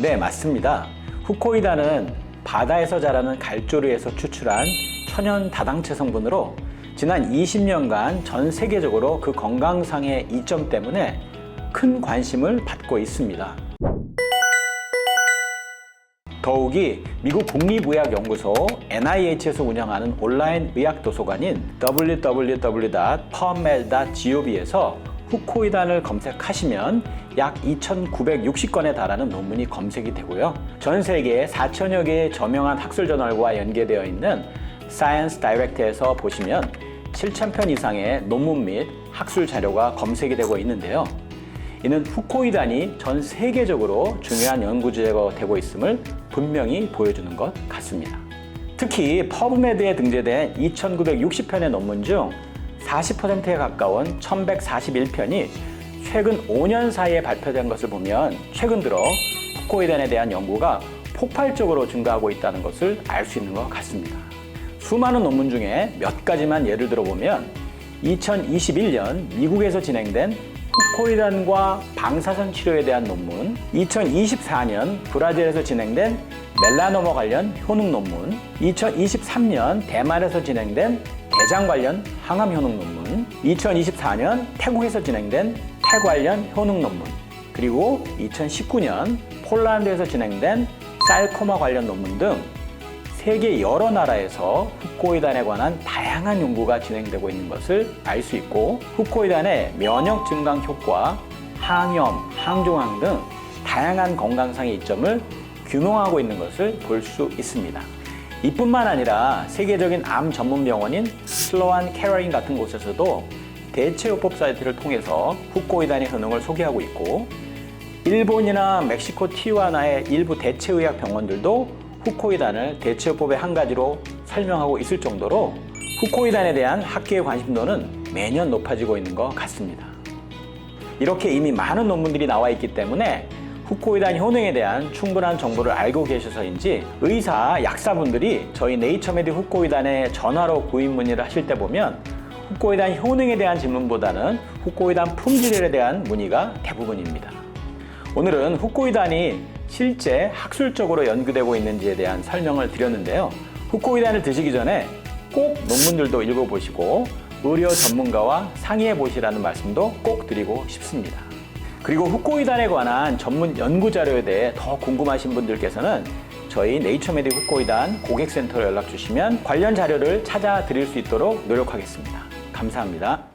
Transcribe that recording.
네, 맞습니다. 후코이단은 바다에서 자라는 갈조류에서 추출한 천연 다당체 성분으로 지난 20년간 전 세계적으로 그 건강상의 이점 때문에 큰 관심을 받고 있습니다. 더욱이 미국 국립의학연구소 NIH에서 운영하는 온라인 의학 도서관인 www.pubmed.gov에서 후코이단을 검색하시면 약 2,960건에 달하는 논문이 검색이 되고요. 전 세계 4천여 개의 저명한 학술 저널과 연계되어 있는 Science Direct에서 보시면 7,000편 이상의 논문 및 학술 자료가 검색이 되고 있는데요. 이는 후코이단이 전 세계적으로 중요한 연구 주제가 되고 있음을 분명히 보여주는 것 같습니다. 특히 퍼브메드에 등재된 2,960편의 논문 중 40%에 가까운 1,141편이 최근 5년 사이에 발표된 것을 보면 최근 들어 후코이단에 대한 연구가 폭발적으로 증가하고 있다는 것을 알 수 있는 것 같습니다. 수많은 논문 중에 몇 가지만 예를 들어보면 2021년 미국에서 진행된 후코이단과 방사선 치료에 대한 논문, 2024년 브라질에서 진행된 멜라노마 관련 효능 논문, 2023년 대만에서 진행된 대장 관련 항암 효능 논문, 2024년 태국에서 진행된 폐 관련 효능 논문, 그리고 2019년 폴란드에서 진행된 쌀코마 관련 논문 등 세계 여러 나라에서 후코이단에 관한 다양한 연구가 진행되고 있는 것을 알 수 있고 후코이단의 면역 증강 효과, 항염, 항종항 등 다양한 건강상의 이점을 규명하고 있는 것을 볼 수 있습니다. 이뿐만 아니라 세계적인 암 전문 병원인 슬로안 캐러인 같은 곳에서도 대체요법 사이트를 통해서 후코이단의 효능을 소개하고 있고 일본이나 멕시코 티와나의 일부 대체의학 병원들도 후코이단을 대체요법의 한 가지로 설명하고 있을 정도로 후코이단에 대한 학계의 관심도는 매년 높아지고 있는 것 같습니다. 이렇게 이미 많은 논문들이 나와 있기 때문에 후코이단 효능에 대한 충분한 정보를 알고 계셔서인지 의사, 약사분들이 저희 네이처메디 후코이단에 전화로 구입 문의를 하실 때 보면 후코이단 효능에 대한 질문보다는 후코이단 품질에 대한 문의가 대부분입니다. 오늘은 후코이단이 실제 학술적으로 연구되고 있는지에 대한 설명을 드렸는데요. 후코이단을 드시기 전에 꼭 논문들도 읽어보시고 의료 전문가와 상의해 보시라는 말씀도 꼭 드리고 싶습니다. 그리고 후코이단에 관한 전문 연구 자료에 대해 더 궁금하신 분들께서는 저희 네이처메디 후코이단 고객센터로 연락 주시면 관련 자료를 찾아 드릴 수 있도록 노력하겠습니다. 감사합니다.